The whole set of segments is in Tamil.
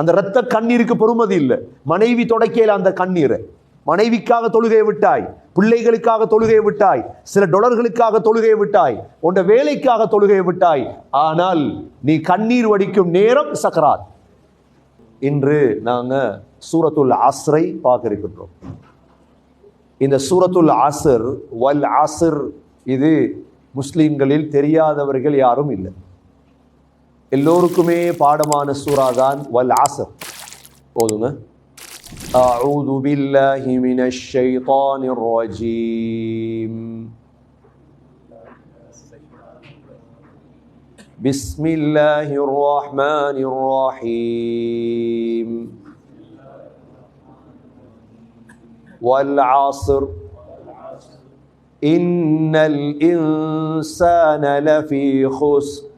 அந்த இரத்த கண்ணீருக்கு பொறுமதி இல்லை. மனைவி தொடக்கையில் அந்த கண்ணீரை. மனைவிக்காக தொழுகையை விட்டாய் பிள்ளைகளுக்காக தொழுகையை விட்டாய் சில டொலர்களுக்காக தொழுகையை விட்டாய் உன்ற வேலைக்காக தொழுகையை விட்டாய். ஆனால் நீ கண்ணீர் வடிக்கும் நேரம் சக்கராத். இன்று நாங்க சூரத்துல் ஆசரை பார்க்க இருக்கின்றோம் இந்த சூரத்துல் ஆசர் வல் ஆசர் இது முஸ்லீம்களில் தெரியாதவர்கள் யாரும் இல்லை. எல்லோருக்குமே பாடமான சூறா தான் வல் அஸ்ர் போதுங்க أعوذ بالله من الشيطان الرجيم بسم الله الرحمن الرحيم والعصر إن الإنسان لفي خسر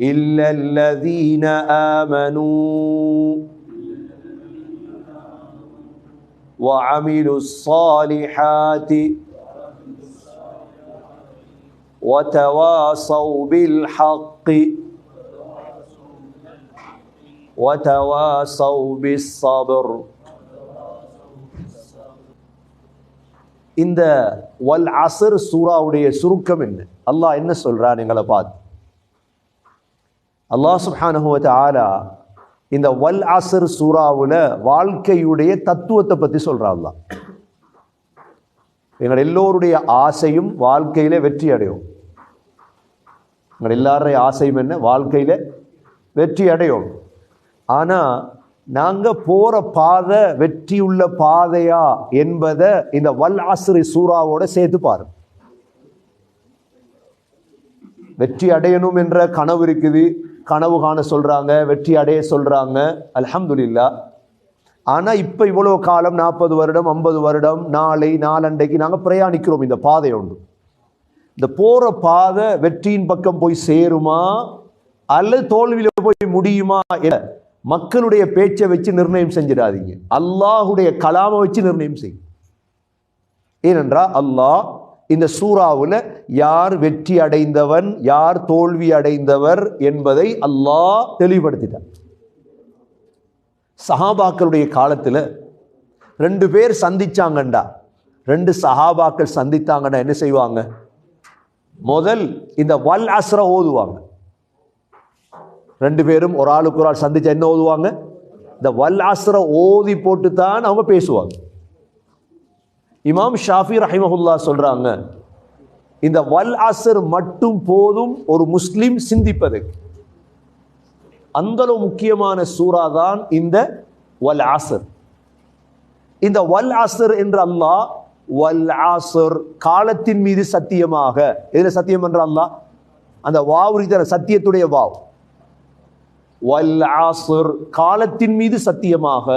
إلا الذين آمنوا وعملوا الصالحات وتواصوا بالحق وتواصوا بالصبر இந்த வல் அசர் சூராவுடைய சுருக்கம் என்ன அல்லாஹ் என்ன சொல்றான் எங்களை பார்த்து அல்லாஹ் சுப்ஹானஹு ஆலா இந்த வல் அசர் சூறாவுல வாழ்க்கையுடைய தத்துவத்தை பற்றி சொல்கிறாள்லாம் எங்கள் எல்லோருடைய ஆசையும் வாழ்க்கையிலே வெற்றி அடையும். எங்கள் எல்லாருடைய ஆசையும் என்ன? வாழ்க்கையில் வெற்றி அடையும். ஆனால் நாங்கள் போகிற பாதை வெற்றியுள்ள பாதையா என்பதை இந்த வல் அஸ்ரி சூறாவோட சேர்த்து பாருங்க வெற்றி அடையணும் என்ற கனவு இருக்குது. கனவு காண சொல்கிறாங்க வெற்றி அடைய சொல்கிறாங்க அலமதுல்லா ஆனால் இப்போ இவ்வளோ காலம் நாற்பது வருடம் ஐம்பது வருடம் நாளை நாளண்டைக்கு நாங்கள் பிரயாணிக்கிறோம். இந்த பாதை உண்டு இந்த போகிற பாதை வெற்றியின் பக்கம் போய் சேருமா? அல்லது தோல்வியில் போய் முடியுமா? என மக்களுடைய பேச்சை வச்சு நிர்ணயம் செஞ்சிடாதீங்க. அல்லாஹுடைய கலாமை வச்சு நிர்ணயம் செய்யும் ஏனென்றால் அல்லாஹ் இந்த சூறாவில் யார் வெற்றி அடைந்தவன் யார் தோல்வி அடைந்தவர் என்பதை அல்லாஹ் தெளிவுபடுத்திட்டார் சஹாபாக்களுடைய காலத்தில் ரெண்டு பேர் சந்திச்சாங்கண்டா. ரெண்டு சஹாபாக்கள் சந்தித்தாங்கன்னா என்ன செய்வாங்க? முதல் இந்த வல் அஸ்ர ஓதுவாங்க. ரெண்டு பேரும் ஒரு ஆளுக்கு ஒரு ஆள் சந்திச்சா என்ன ஓதுவாங்க? இந்த வல் அஸ்ர ஓதி போட்டு தான் அவங்க பேசுவாங்க. இமாம் ஷாஃபி ரஹிமஹுல்லா சொல்றாங்க இந்த வல் அசர் மட்டும் போதும் ஒரு முஸ்லீம் சிந்திப்பது. அந்தளவு முக்கியமான சூறா தான் இந்த வல் அசர் இந்த வல் அசர் என்று அல்லாஹ் வல் ஆசர் காலத்தின் மீது சத்தியமாக. எதில் சத்தியம் என்ற அல்லாஹ்? அந்த வாவு இருக்கிற சத்தியத்துடைய வாவ். வல் ஆசர் காலத்தின் மீது சத்தியமாக.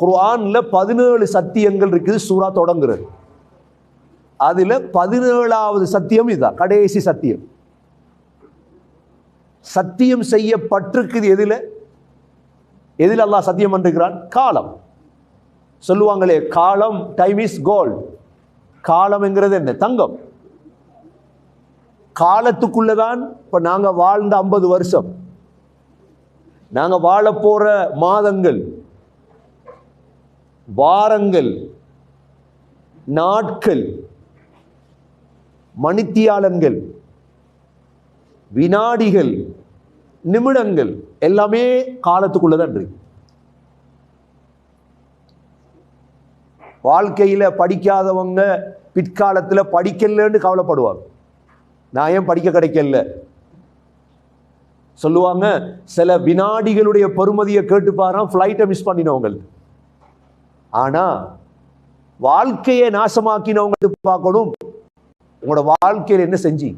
குர்ஆனில் பதினேழு சத்தியங்கள் இருக்குது சூறா தொடங்குறது. அதில் பதினேழாவது சத்தியம் இதுதான் கடைசி சத்தியம். சத்தியம் செய்யப்பட்டிருக்குது எதில்? எதில் அல்லாஹ் சத்தியம் பண்ணிருக்கிறான் காலம். சொல்லுவாங்களே காலம் டைம் இஸ் கோல்ட் காலம்ங்கிறது என்ன? தங்கம். காலத்துக்குள்ளதான் இப்போ நாங்கள் வாழ்ந்த ஐம்பது வருஷம். நாங்கள் வாழ மாதங்கள் வாரங்கள் நாட்கள் மணித்தியாலங்கள் வினாடிகள் நிமிடங்கள் எல்லாமே காலத்துக்குள்ளதான் இருக்கு. வாழ்க்கையில் படிக்காதவங்க பிற்காலத்தில் படிக்கலன்னு கவலைப்படுவாங்க. நான் ஏன் படிக்க கிடைக்கல? சொல்லுவாங்க சில வினாடிகளுடைய பெருமதியை கேட்டு ஃப்ளைட்டை மிஸ் பண்ணினவங்களுக்கு ஆனா வாழ்க்கையை நாசமாக்கினவங்க பார்க்கணும்? உங்களோட வாழ்க்கையில் என்ன செஞ்சு?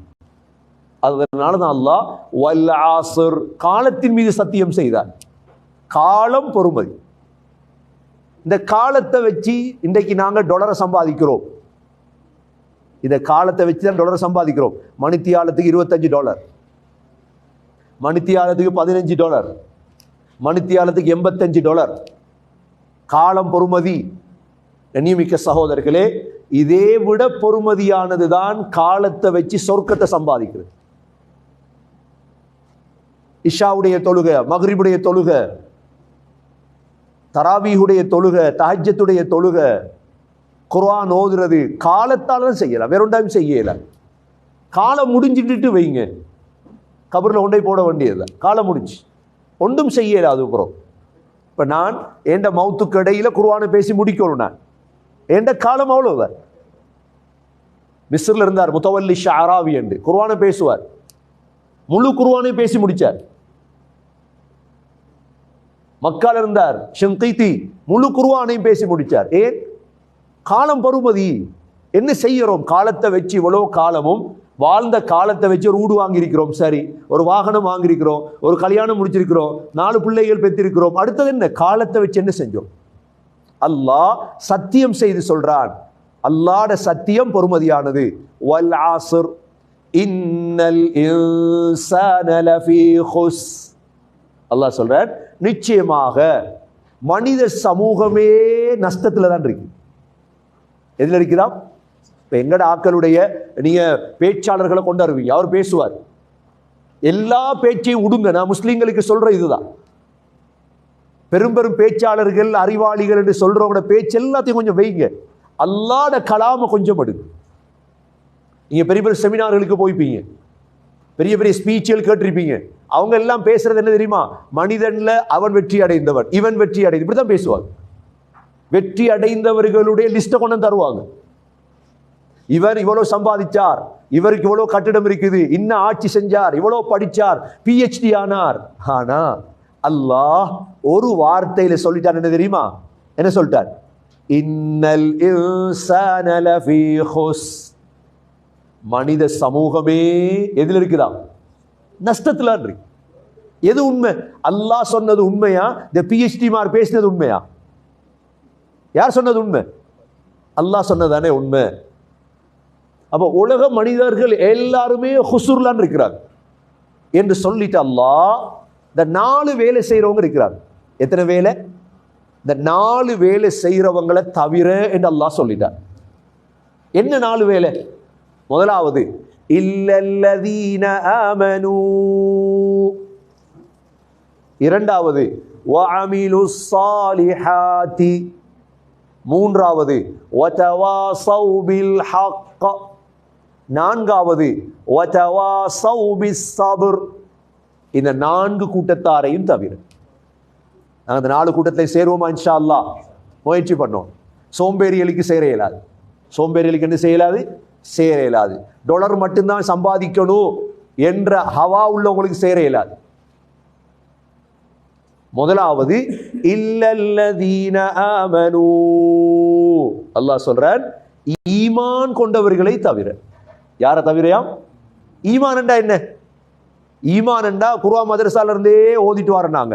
அதனால தான் அல்லா வல்லாசர் காலத்தின் மீது சத்தியம் செய்தார். காலம் பொறுமதி இந்த காலத்தை வச்சு இன்றைக்கு நாங்க டொலரை சம்பாதிக்கிறோம். இந்த காலத்தை வச்சு தான் டொலரை சம்பாதிக்கிறோம். மணித்தியாலத்துக்கு இருபத்தஞ்சு டாலர். மணித்தியாலத்துக்கு பதினஞ்சு டாலர். மணித்தியாலத்துக்கு எண்பத்தஞ்சு டாலர். காலம் பொறுமதி. கண்ணியமிக்க சகோதரர்களே இதே விட பொறுமதியானது தான் காலத்தை வச்சு சொர்க்கத்தை சம்பாதிக்கிறது. இஷாவுடைய தொழுக மகரிபுடைய தொழுக தராவீஹுடைய தொழுக தஹஜத்துடைய தொழுக குர்ஆன் ஓதுறது காலத்தால் தான் செய்யலாம். வேற ஒன்றாயும் செய்யலை. காலம் முடிஞ்சிட்டு வைங்க. கபரில் கொண்டே போட வேண்டியதில்லை காலம் முடிஞ்சு. ஒன்றும் செய்யலை அதுக்கப்புறம். இப்போ நான் எந்த மவுத்துக்கு இடையில் குருவானை பேசி முடிக்கணும் நான்? எந்த காலம் அவ்வளவுதான் மிஸ்ரில் இருந்தார் முத்தவல்லி ஷாராவி என்று. குர்ஆனை பேசுவார். முழு குர்ஆனை பேசி முடிச்சார். மக்கால் இருந்தார் ஷங்கைத்தி முழு குருவானையும் பேசி முடிச்சார். ஏன்? காலம் பருமதி. என்ன செய்கிறோம் காலத்தை வச்சு இவ்வளோ காலமும் வாழ்ந்த காலத்தை வச்சு ஒரு வீடு வாங்கியிருக்கிறோம். சரி ஒரு வாகனம் வாங்கியிருக்கிறோம் ஒரு கல்யாணம் முடிச்சிருக்கிறோம் நாலு பிள்ளைகள் பெற்றிருக்கிறோம். அடுத்தது என்ன? காலத்தை வச்சு என்ன செஞ்சோம்? அல்லாஹ் சத்தியம் செய்து சொல்றான். அல்லாட சத்தியம் பொறுமதியானது. வல் ஆசுர் இன்னல் அல்லாஹ் சொல்றான் நிச்சயமாக மனித சமூகமே நஷ்டத்துல தான் இருக்கு. எதுல இருக்குதா இப்போ எங்கட ஆக்களுடைய நீங்கள் பேச்சாளர்களை கொண்டு வருவீங்க? அவர் பேசுவார். எல்லா பேச்சையும் விடுங்க நான் முஸ்லீம்களுக்கு சொல்கிற இதுதான். பெரும் பெரும் பேச்சாளர்கள் அறிவாளிகள் என்று சொல்கிறவங்களோட பேச்சு எல்லாத்தையும் கொஞ்சம் வைங்க. அல்லாட கலாமை கொஞ்சம் எடுங்க நீங்கள் பெரிய பெரிய செமினார்களுக்கு போய்ப்பீங்க. பெரிய பெரிய ஸ்பீச்சுகள் கேட்டிருப்பீங்க. அவங்க எல்லாம் பேசுறது என்ன தெரியுமா? மனிதன்ல அவன் வெற்றி அடைந்தவன் இவன் வெற்றி அடைந்து. இப்படிதான் பேசுவாங்க. வெற்றி அடைந்தவர்களுடைய லிஸ்ட்டை கொண்டு வந்து தருவாங்க. இவர் இவ்வளோ சம்பாதிச்சார் இவருக்கு இவ்வளோ கட்டிடம் இருக்குது இன்ன ஆட்சி செஞ்சார் இவ்வளோ படிச்சார் பிஹெச்டி ஆனார். ஆனா அல்லாஹ் ஒரு வார்த்தையில் சொல்லிட்டார் என்ன தெரியுமா? என்ன சொல்லிட்டார்? இன்னல் இன்சான லஃபீ மனித சமூகமே எதில் இருக்குதா? நஷ்டத்தில் இருக்கு எது உண்மை? அல்லாஹ் சொன்னது உண்மையா? இந்த பிஹெச்டி மார் பேசினது உண்மையா? யார் சொன்னது உண்மை? அல்லாஹ் சொன்னதானே உண்மை. அப்போ உலக மனிதர்கள் எல்லாருமே ஹுசூர்லான் இருக்கிறாங்க. என்று சொல்லிட்டு அல்லா இந்த நாலு வேலை செய்கிறவங்க இருக்கிறாங்க. எத்தனை வேலை? இந்த நாலு வேலை செய்கிறவங்களை தவிர என்று அல்லா சொல்லிட்டார் என்ன நாலு வேலை? முதலாவது இல்லல்லதீன ஆமனூ. இரண்டாவது வஅமிலு ஸாலிஹாத்தி மூன்றாவது வதவாசௌ பில் ஹக்க. நான்காவது இந்த நான்கு கூட்டத்தாரையும் தவிர. நாங்கள் அந்த நாலு கூட்டத்தில் சேருவோமா இன்ஷா அல்லாஹ் முயற்சி பண்ணோம் சோம்பேறிகளுக்கு சேர இயலாது. சோம்பேறிகளுக்கு என்ன செய்யலாது சேர இயலாது. டொலர் மட்டும்தான் சம்பாதிக்கணும் என்ற ஹவா உள்ளவங்களுக்கு சேர இயலாது. முதலாவது இல்லல்லதீன ஆமனூ. அல்லாஹ் சொல்றான் ஈமான் கொண்டவர்களை தவிர. யாரை தவிரையாம் ஈமான் என்ன? ஈமான் குருவா மதரசால இருந்தே ஓதிட்டு வரனாங்க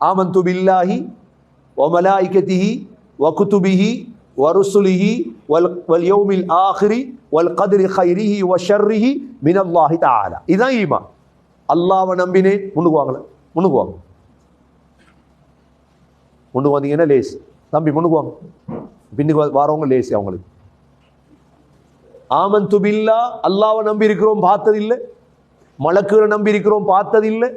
ஆமந்து பில்லாஹி வமலாய்கதிஹி வகுத்துபிஹி வருசுலிஹி வல் வல் ஆஹிரி வல் கதிரி ஹைரிஹி வ ஷர்ரிஹி மினல்லாஹி தாலா இதான் ஈமான். அல்லாவை நம்பினேன் முன்னுக்குவாங்கள முன்னுக்குவாங்க முன்னுக்கு வந்தீங்கன்னா லேஸ் தம்பி முன்னுக்குவாங்க பின்னுக்கு வரவங்க லேஸ் அவங்களுக்கு. ஆமன் துபில்லா அல்லாவை நம்பி இருக்கிறோம் பார்த்ததில்லை. மலக்குகளை நம்பி இருக்கிறோம் பார்த்ததில்லை.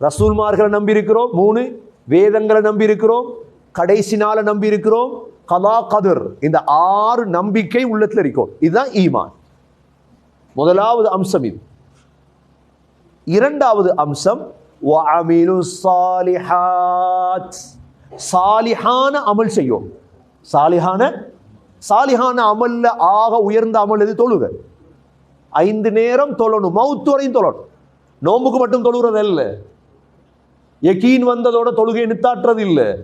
ரசூல்மார்களை நம்பி இருக்கிறோம் மூணு வேதங்களை நம்பி இருக்கிறோம் கடைசி நாளை நம்பி இருக்கிறோம் கலா கதிர். இந்த ஆறு நம்பிக்கை உள்ளத்தில் இருக்கும். இதுதான் ஈமான். முதலாவது அம்சம் இது. இரண்டாவது அம்சம் சாலிஹான அமல் செய்யும். சாலிஹான சாலிஹான அமல்ல ஆக உயர்ந்த அமல் எது? தொழுக. ஐந்து நேரம் தொழணும். மவுத்து வரையும் தொழணும். நோம்புக்கு மட்டும் தொழுகிறது இல்ல யகீன் வந்ததோட தொழுகை நித்தாட்டுறது இல்ல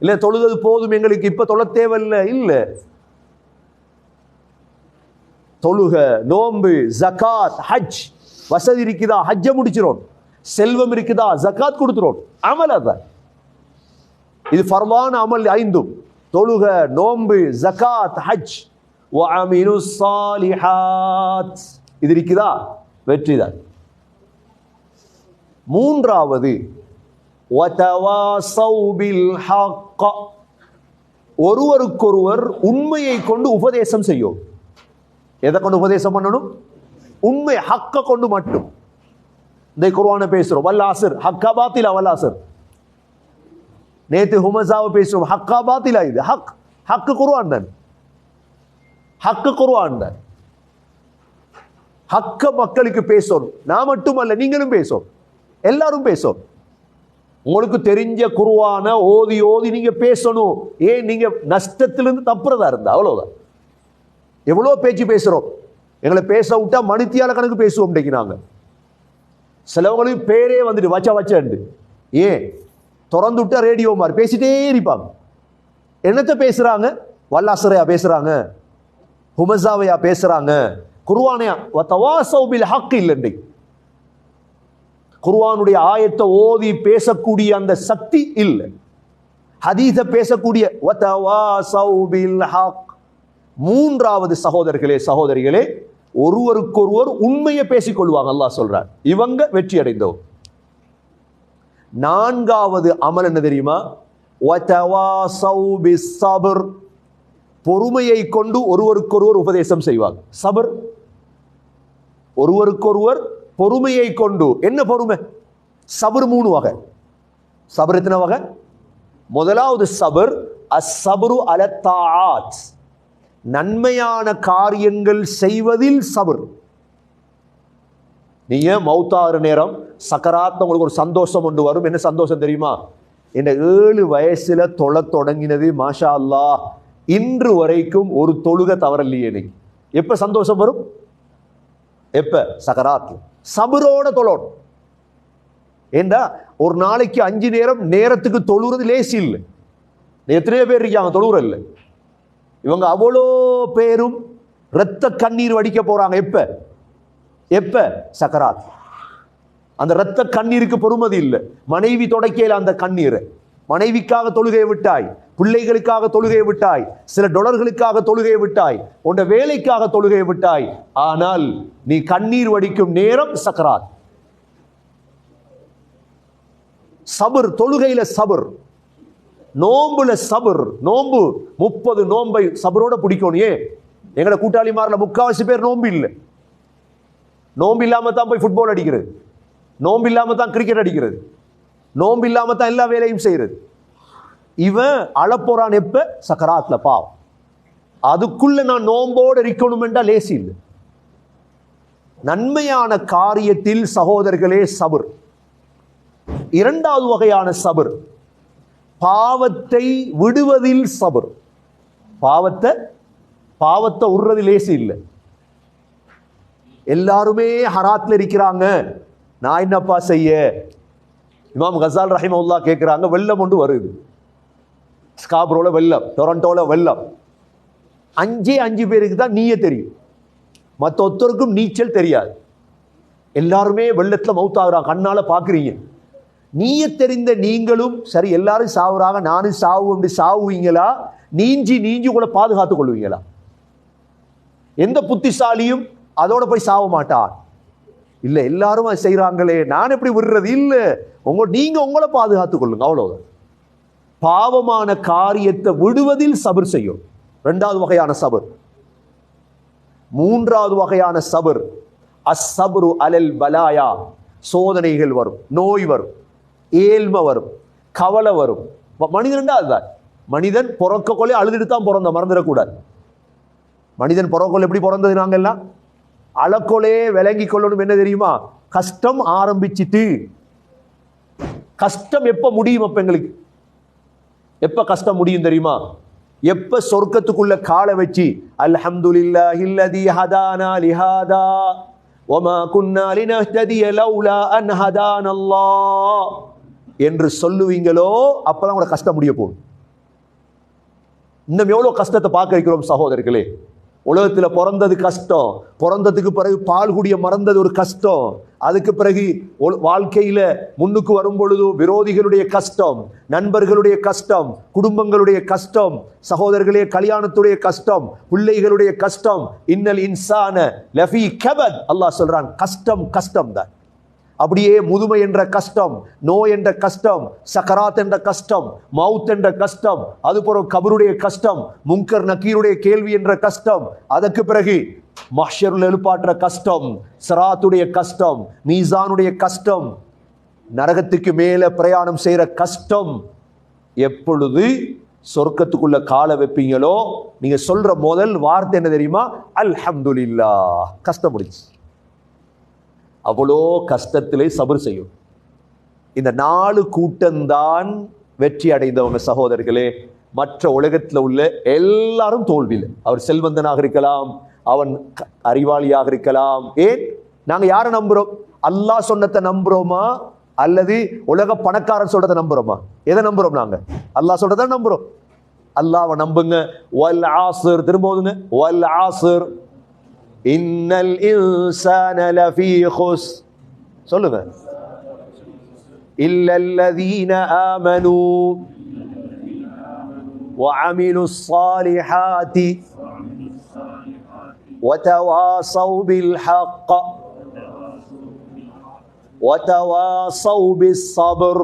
இல்ல தொழுது போதும் எங்களுக்கு இப்ப தொழ தேவையில்லை. இல்ல. தொழுக நோம்பு ஜகாத் ஹஜ். வசதி இருக்குதா? ஹஜ்ஜை முடிச்சிரும் செல்வம் இருக்குதா? ஜகாத் கொடுத்துரும் அமல் அதான். இது ஃபர்வான அமல் ஐந்தும். தொழுக நோன்பு ஜகாத் ஹஜ். வஅமிலு ஸாலிஹாத். இது இருக்குதா? வெற்றிதான் மூன்றாவது வதவாசௌ பில் ஒருவருக்கொருவர் உண்மையை கொண்டு உபதேசம் செய்யும். எதை கொண்டு உபதேசம் பண்ணணும்? உண்மை ஹக்க கொண்டு மட்டும். இந்த குர்ஆனை பேசுறோம். வல்லாசர் ஆசிர் ஹக்கா பாத்திலா நேற்று நேத்து ஹுமசாவை பேசுவோம். ஹக்கா பாத்திலா இது. ஹக் ஹக்கு குருவான் தான். ஹக்கு குருவான் தான். ஹக்க மக்களுக்கு பேசணும். நான் மட்டுமல்ல நீங்களும் பேசும் எல்லாரும் பேசும் உங்களுக்கு தெரிஞ்ச குருவான ஓதி ஓதி நீங்க பேசணும். ஏன் நீங்க நஷ்டத்திலிருந்து தப்புறதா இருந்தா? அவ்வளவுதான். எவ்வளோ பேச்சு பேசுறோம். எங்களை பேச விட்டா மணித்தியால கணக்கு பேசுவோம் இன்னைக்கு நாங்க. சிலவங்களுக்கு பேரே வந்துட்டு வச்ச வச்சண்டு ஏன்? திறந்து விட்டா ரேடியோ மாதிரி பேசிட்டே இருப்பாங்க. என்னத்தை பேசுறாங்க? வல்லாசரையா பேசுறாங்க. ஹுமசாவையா பேசுறாங்க. குருவானையா தவாசௌபில் ஹக் இல்லை குர்ஆனுடைய ஆயத்தை ஓதி பேசக்கூடிய அந்த சக்தி இல்லை. ஹதீஸை பேசக்கூடிய மூன்றாவது சகோதரர்களே சகோதரிகளே ஒருவருக்கொருவர் உண்மையை பேசிக்கொள்வாங்க அல்லாஹ் சொல்றார். இவங்க வெற்றி அடைந்தோம் நான்காவது அமல் என்ன தெரியுமா? சபர் பொறுமையை கொண்டு ஒருவருக்கொருவர் உபதேசம் செய்வாங்க. சபர். ஒருவருக்கொருவர் பொறுமையை கொண்டு. என்ன பொறுமை? சபர் மூணு வகை. சபர் எத்தனை வகை? முதலாவது சபர் அசபரு அலத்தாத் நன்மையான காரியங்கள் செய்வதில் சபர். நீங்க மௌத்தாறு நேரம்? சக்கராத்ன உங்களுக்கு ஒரு சந்தோஷம் ஒன்று வரும். என்ன சந்தோஷம் தெரியுமா? இந்த ஏழு வயசுல தொழ தொடங்கினது மாஷா அல்லாஹ் இன்று வரைக்கும் ஒரு தொழுகை தவறலையே எனக்கு எப்போ சந்தோஷம் வரும்? எப்ப? சக்கராத் சபுரோட தொழணும். ஏண்டா? ஒரு நாளைக்கு அஞ்சு நேரம் நேரத்துக்கு தொழுறது லேசி இல்லை. எத்தனையோ பேர் இருக்காங்க தொழுகிற இல்லை இவங்க அவ்வளோ பேரும் இரத்த கண்ணீர் வடிக்க போகிறாங்க எப்போ? எப்ப? சக்கராத். அந்த இரத்த கண்ணீருக்கு பொறுமதி இல்லை. மனைவி தொடக்கையில் அந்த கண்ணீரை. மனைவிக்காக தொழுகையை விட்டாய் பிள்ளைகளுக்காக தொழுகையை விட்டாய் சில டொலர்களுக்காக தொழுகையை விட்டாய் உன்ட வேலைக்காக தொழுகையை விட்டாய். ஆனால் நீ கண்ணீர் வடிக்கும் நேரம் சக்கராத். சபர் தொழுகையில சபர். நோம்புல சபர். நோம்பு முப்பது நோம்பை சபரோட பிடிக்கணும். ஏன்? எங்கட கூட்டாளிமார்ல முக்காவாசி பேர் நோம்பு இல்லை. நோம்பு இல்லாமல் தான் போய் ஃபுட்பால் அடிக்கிறது. நோம்பு இல்லாமல் தான் கிரிக்கெட் அடிக்கிறது. நோம்பு இல்லாமல் தான் எல்லா வேலையும் செய்யறது இவன் அழப்போறான் எப்ப? சக்கராத்துல பாவம். அதுக்குள்ள நான் நோம்போடு இருக்கணும் என்றால் லேசி இல்லை. நன்மையான காரியத்தில் சகோதரர்களே சபர். இரண்டாவது வகையான சபர். பாவத்தை விடுவதில் சபர். பாவத்தை பாவத்தை உடுறது லேசி இல்லை. எல்லாருமே ஹராத்தில் இருக்கிறாங்க. நான் என்னப்பா செய்ய? இமாம் கசால் ரஹிமவுல்லா கேட்குறாங்க வெள்ளம் ஒன்று வருது. ஸ்காப்ரோல வெள்ளம் டொரண்டோவில் வெள்ளம். அஞ்சே அஞ்சு பேருக்கு தான் நீயே தெரியும். மற்ற ஒருத்தருக்கும் நீச்சல் தெரியாது. எல்லாருமே வெள்ளத்தில் மவுத் ஆகுறாங்க கண்ணால் பார்க்குறீங்க நீய தெரிந்த நீங்களும் சரி எல்லாரும் சாவுறாங்க நானும் சாவு சாவுவீங்களா? நீஞ்சி நீஞ்சி கூட பாதுகாத்துக் கொள்வீங்களா? எந்த புத்திசாலியும் அதோட போய் சாவ மாட்டான் இல்லை எல்லாரும் அதை நான் எப்படி விடுறது? இல்லை. உங்க நீங்கள் உங்களை பாதுகாத்து கொள்ளுங்க. அவ்வளோதான் பாவமான காரியத்தை விடுவதில் சபர் செய்யும். ரெண்டாவது வகையான சபர். மூன்றாவது வகையான சபர். அசபரு அலல் பலாயா. சோதனைகள் வரும். நோய் வரும். ஏழ்மை வரும். கவலை வரும். மனிதன் மனிதன்டா அதுதான் மனிதன் பிறக்க கொள்ளே அழுதுட்டு தான் பிறந்த மறந்துடக்கூடாது. மனிதன் பிறக்கொள்ள எப்படி பிறந்தது நாங்கெல்லாம்? அளக்கொலே விளங்கி கொள்ளணும் என்ன தெரியுமா? கஷ்டம் ஆரம்பிச்சிட்டு. கஷ்டம் எப்ப முடியும் அப்ப எங்களுக்கு? எப்ப கஷ்டம் முடியும் தெரியுமா? எப்ப சொர்க்கத்துக்குள்ள காலை வச்சு அல்ஹம்துலில்லா அல்லதி ஹதானா லிஹாதா வமா குன்னா லினஹ்ததிய லௌலா அன் ஹதானல்லாஹ். என்று சொல்லுவீங்களோ அப்பதான் உங்களோட கஷ்டம் முடிய போகும் இன்னும் எவ்வளவு கஷ்டத்தை பார்க்க வைக்கிறோம் சகோதரர்களே? உலகத்தில் பிறந்தது கஷ்டம். பிறந்ததுக்கு பிறகு பால் குடிய மறந்தது ஒரு கஷ்டம். அதுக்கு பிறகு வாழ்க்கையில் முன்னுக்கு வரும் பொழுது விரோதிகளுடைய கஷ்டம் நண்பர்களுடைய கஷ்டம் குடும்பங்களுடைய கஷ்டம் சகோதரர்களே கல்யாணத்துடைய கஷ்டம் பிள்ளைகளுடைய கஷ்டம். இன்னல் இன்சான லஃபி கபத் அல்லாஹ் சொல்றான் கஷ்டம் கஷ்டம் தான் அப்படியே முதுமை என்ற கஷ்டம் நோய் என்ற கஷ்டம் சக்கராத் என்ற கஷ்டம் மவுத் என்ற கஷ்டம் அதுபோல கபருடைய கஷ்டம் முங்கர் நக்கீருடைய கேள்வி என்ற கஷ்டம் அதற்கு பிறகு மஷருள் எழுப்பாற்ற கஷ்டம் சராத்துடைய கஷ்டம் மீசானுடைய கஷ்டம் நரகத்துக்கு மேலே பிரயாணம் செய்கிற கஷ்டம் எப்பொழுது சொர்க்கத்துக்குள்ள காலை வைப்பீங்களோ? நீங்க சொல்ற முதல் வார்த்தை என்ன தெரியுமா? அல்ஹம்துலில்லா கஷ்டம் முடிச்சு அவ்வளோ கஷ்டத்திலே சபர் செய்யும். இந்த நாலு கூட்டம்தான் வெற்றி அடைந்தவங்க சகோதரர்களே. மற்ற உலகத்தில் உள்ள எல்லாரும் தோல்வியில். அவர் செல்வந்தனாக இருக்கலாம் அவன் க- அறிவாளியாக இருக்கலாம். ஏன்? நாங்கள் யாரை நம்புகிறோம் அல்லாஹ் சொன்னதை நம்புறோமா? அல்லது உலக பணக்காரன் சொல்றதை நம்புறோமா? எதை நம்புறோம் நாங்க? அல்லாஹ் சொல்றதை நம்புறோம். அல்லாவை நம்புங்க. வல் ஆசர் திரும்ப ஓதுங்க. வல் இன்னல் இன்சான லஃபீ குஸ் சொல்லுங்க إلا الذين آمنوا وعملوا الصالحات وتواصوا بالحق وتواصوا بالصبر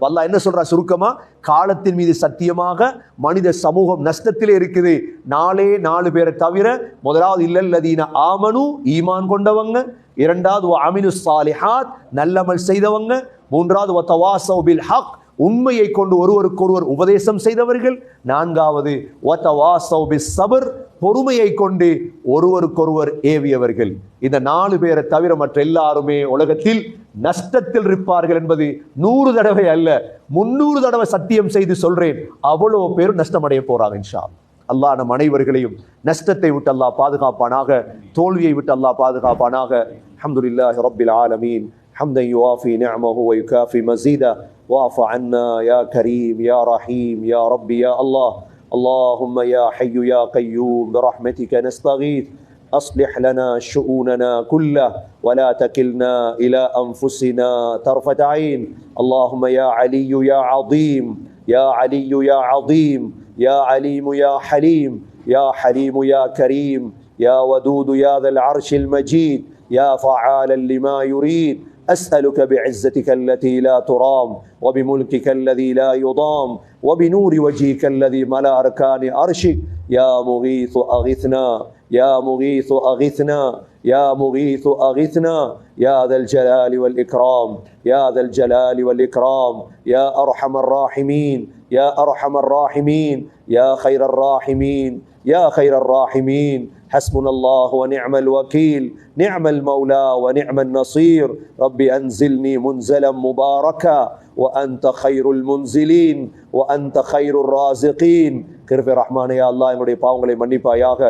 வல்லா என்ன சொல்றா? சுருக்கமா காலத்தின் மீது சத்தியமாக மனித சமூகம் நஷ்டத்திலே இருக்குது. நாலே நாலு பேரை தவிர முதலாவது இல்லல்லதீன ஆமனு ஈமான் கொண்டவங்க. இரண்டாவது அமினு சாலிஹாத் நல்லமல் செய்தவங்க. மூன்றாவது வத்தவாசௌ பில் ஹக் உண்மையை கொண்டு ஒருவருக்கொருவர் உபதேசம் செய்தவர்கள். நான்காவது வத்தவாசௌ பிஸ் சபர் பொறுமையை கொண்டு ஒருவருக்கொருவர் ஏவியவர்கள் இந்த நாலு பேரை தவிர மற்ற எல்லாருமே உலகத்தில் நஷ்டத்தில் இருப்பார்கள் என்பது நூறு தடவை அல்ல முன்னூறு தடவை சத்தியம் செய்து சொல்றேன் அவ்வளோ பேரும் நஷ்டமடைய போறாங்க இன்ஷா அல்லாஹ். அல்லாஹ் நம் அனைவர்களையும் நஷ்டத்தை விட்டு அல்லாஹ் பாதுகாப்பானாக தோல்வியை விட்டு அல்லாஹ் பாதுகாப்பானாக அல்ஹம்துலில்லாஹி ரப்பில் ஆலமீன் حمدا يوافي نعمه ويكافي مزيدا واعف عنا يا كريم يا رحيم يا ربي يا الله اللهم يا حي يا قيوم برحمتك نستغيث. أصلح لنا شؤوننا كله ولا تكلنا إلى أنفسنا طرفة عين. اللهم يا علي يا عظيم يا علي يا عظيم يا عليم يا حليم يا حليم يا كريم يا ودود يا ذا العرش المجيد يا فعالا لما يريد. أسألك بعزتك التي لا ترام وبملكك الذي لا يضام وبنور وجهك الذي ملا أركان عرشك يا مغيث أغثنا يا مغيث أغثنا يا مغيث أغثنا. يا ذا الجلال والإكرام يا ذا الجلال والإكرام. يا أرحم الراحمين يا أرحم الراحمين. يا خير الراحمين يا خير الراحمين. حسبنا الله ونعم الوكيل نعم المولى ونعم النصير رب انزلني منزلا مباركا وانت خير المنزلين وانت خير الرازقين கிருபை ரஹ்மானே யா அல்லாஹ் எங்களுடைய பாவங்களை மன்னிப்பாயாக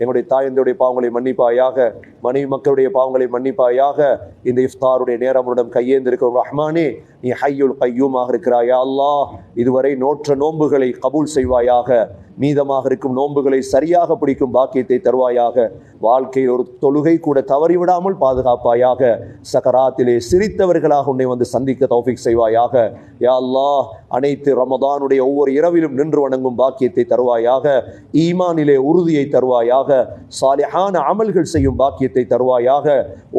எங்களுடைய தாயந்தருடைய பாவங்களை மன்னிப்பாயாக மனைவி மக்களுடைய பாவங்களை மன்னிப்பாயாக இந்த இஃப்தாருடைய நேரம் உன்னிடம் கையேந்திருக்கிற ரஹ்மானே நீ ஹையுல் கையூமாக இருக்கிறாயா. அல்லாஹ் இதுவரை நோற்ற நோன்புகளை கபூல் செய்வாயாக மீதமாக இருக்கும் நோன்புகளை சரியாக பிடிக்கும் பாக்கியத்தை தருவாயாக வாழ்க்கையில் ஒரு தொழுகை கூட தவறிவிடாமல் பாதுகாப்பாயாக சகராத்திலே சிரித்தவர்களாக உன்னை வந்து சந்திக்க தௌஃபிக் செய்வாயாக. யா அல்லாஹ் அனைத்து ரமதானுடைய ஒவ்வொரு இரவிலும் நின்று வணங்கும் பாக்கியத்தை தருவாயாக ஈமானிலே உறுதியை தருவாயாக சாலிஹான அமல்கள் செய்யும் பாக்கியத்தை தருவாயாக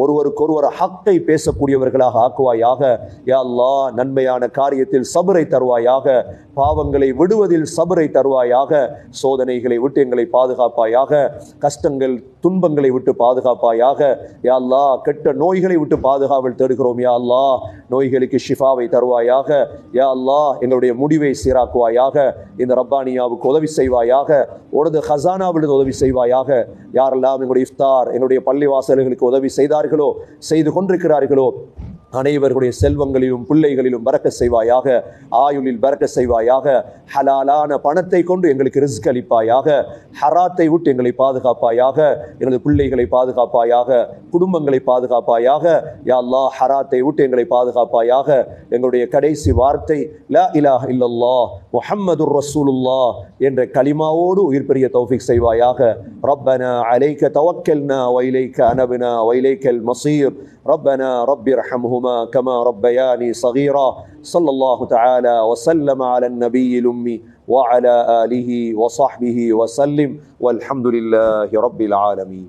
ஒருவருக்கொருவர் ஹக்கை பேசக்கூடியவர்களாக ஆக்குவாயாக. யா அல்லாஹ் நன்மையான காரியத்தில் சபரை தருவாயாக பாவங்களை விடுவதில் சபரை தருவாயாக சோதனைகளை விட்டு எங்களை பாதுகாப்பாயாக கஷ்டங்கள் துன்பங்களை விட்டு பாதுகாப்பாயாக. யா அல்லாஹ் கெட்ட நோய்களை விட்டு பாதுகாவல் தேடுகிறோம். யா அல்லாஹ் நோய்களுக்கு ஷிஃபாவை தருவாயாக. யா அல்லாஹ் எங்களுடைய முடிவை சீராக்குவாயாக. இந்த ரப்பானியாவுக்கு உதவி செய்வாயாக. உனது ஹசானாவிலிருந்து உதவி செய்வாயாக. யாரெல்லாம் எங்களுடைய இஃப்தார் எங்களுடைய பள்ளிவாசல்களுக்கு உதவி செய்தார்களோ செய்து கொண்டிருக்கிறார்களோ அனைவர்களுடைய செல்வங்களிலும் பிள்ளைகளிலும் பறக்க செய்வாயாக ஆயுளில் பறக்க செய்வாயாக ஹலாலான பணத்தை கொண்டு எங்களுக்கு ரிஸ்க் அளிப்பாயாக ஹராத்தை விட்டு எங்களை பாதுகாப்பாயாக எனது பிள்ளைகளை பாதுகாப்பாயாக குடும்பங்களை பாதுகாப்பாயாக யா அல்லாஹ் ஹராத்தை விட்டு எங்களை பாதுகாப்பாயாக எங்களுடைய கடைசி வார்த்தை லா இலாஹ இல்லல்லாஹ் முஹம்மதுர் ரசூலுல்லாஹ் என்ற கலிமாவோடு உயிர் பெரிய தௌஃபிக் செய்வாயாக ரப்பனா அலைக்க தவக்கல்னா வைலைக்க அனபனா வைலைக்கல் மசீர் ربنا رب ارحمهما كما ربياني صغيرا صلى الله تعالى وسلم على النبي الأمي وعلى آله وصحبه وسلم والحمد لله رب العالمين